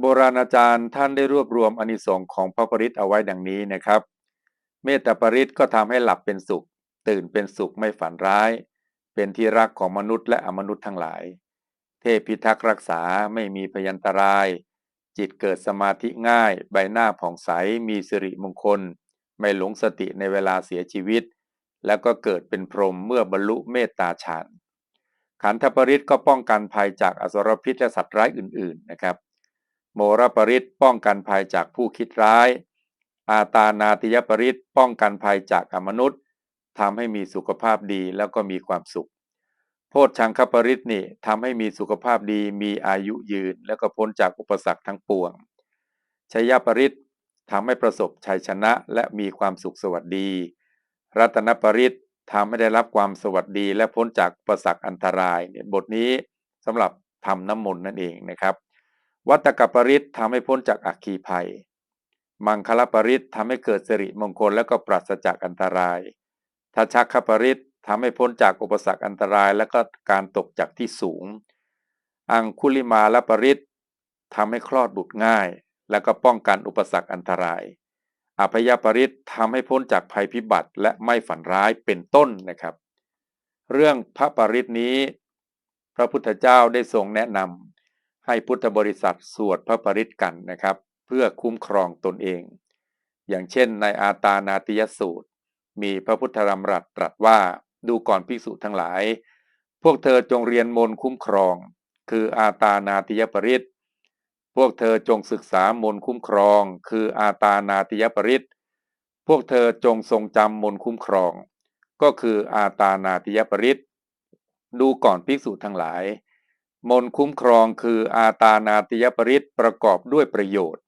โบราณอาจารย์ท่านได้รวบรวมอนิสงส์ของพระปริตเอาไว้ดังนี้นะครับ เมตตาปริตก็ทำให้หลับเป็นสุข ตื่นเป็นสุขไม่ฝันร้าย เป็นที่รักของมนุษย์และอมนุษย์ทั้งหลาย เทพพิทักษ์รักษาไม่มีพยันตราย จิตเกิดสมาธิง่าย ใบหน้าผ่องใสมีสิริมงคล ไม่หลงสติในเวลาเสียชีวิต แล้วก็เกิดเป็นพรหมเมื่อบรรลุเมตตาฌานขันธปริตก็ป้องกันภัยจากอสรพิษและสัตว์ร้ายอื่น ๆนะครับ โมรปริตป้องกันภัยจากผู้คิดร้าย อาตานาติยปริตป้องกันภัยจากอมนุษย์ทำให้มีสุขภาพดีแล้วก็มีความสุข โพชฌังคปริตนี่ทำให้มีสุขภาพดีมีอายุยืน แล้วก็พ้นจากอุปสรรคทั้งปวงชัยปริตทำให้ประสบชัยชนะและมีความสุขสวัสดี รัตนปริตทำให้ได้รับความสวัสดีและพ้นจากอุปสรรคอันตรายเนี่ยบทนี้สำหรับทำน้ำมนต์นั่นเองนะครับ วัตกปริตทำให้พ้นจากอัคคีภัย มังคลปริตทำให้เกิดสิริมงคลและก็ปราศจากอันตรายทัชักขปริตทำให้พ้นจากอุปสรรคอันตรายและก็การตกจากที่สูง อังคุลิมาลปริตทำให้คลอดบุตรง่าย และก็ป้องกันอุปสรรคอันตรายอภยปริตทำให้พ้นจากภัยพิบัติและไม่ฝันร้ายเป็นต้นนะครับ เรื่องพระปริตนี้ พระพุทธเจ้าได้ทรงแนะนำ ให้พุทธบริษัทสวดพระปริตกันนะครับ เพื่อคุ้มครองตนเอง อย่างเช่นในอาตานาติยสูตร มีพระพุทธธรรมรัตตรัสว่าดูก่อนภิกษุทั้งหลาย พวกเธอจงเรียนมนคุ้มครอง คืออาตานาติยปริตพวกเธอจงศึกษามนคุ้มครอง คืออาตานาติยปริตพวกเธอจงทรงจำมนคุ้มครอง ก็คืออาตานาติยปริตดูก่อนภิกษุทั้งหลาย มนคุ้มครองคืออาตานาติยปริตประกอบด้วยประโยชน์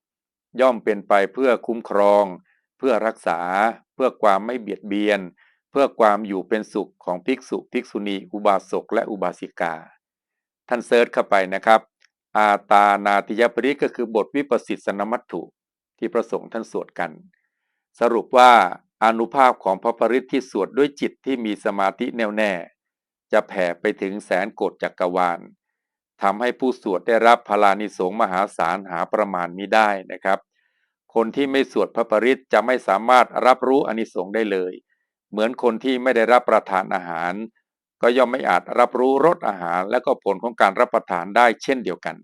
ย่อมเป็นไปเพื่อคุ้มครอง เพื่อรักษา เพื่อความไม่เบียดเบียน เพื่อความอยู่เป็นสุขของภิกษุภิกษุณี อุบาสกและอุบาสิกา ท่านเซิร์ชเข้าไปนะครับ อาตานาติยปริก็คือบทวิปสสิสนมัตถุ ที่พระสงฆ์ท่านสวดกัน สรุปว่าอนุภาพของพระปริตที่สวดด้วยจิตที่มีสมาธิแน่วแน่ จะแผ่ไปถึงแสนโกดจักรวาล ทำให้ผู้สวดได้รับพลานิสงมหาศาลหาประมาณมิได้นะครับ คนที่ไม่สวดพระปริตจะไม่สามารถรับรู้อนิสงส์ได้เลย เหมือนคนที่ไม่ได้รับประทานอาหาร ก็ย่อมไม่อาจรับรู้รสอาหาร และก็ผลของการรับประทานได้เช่นเดียวกัน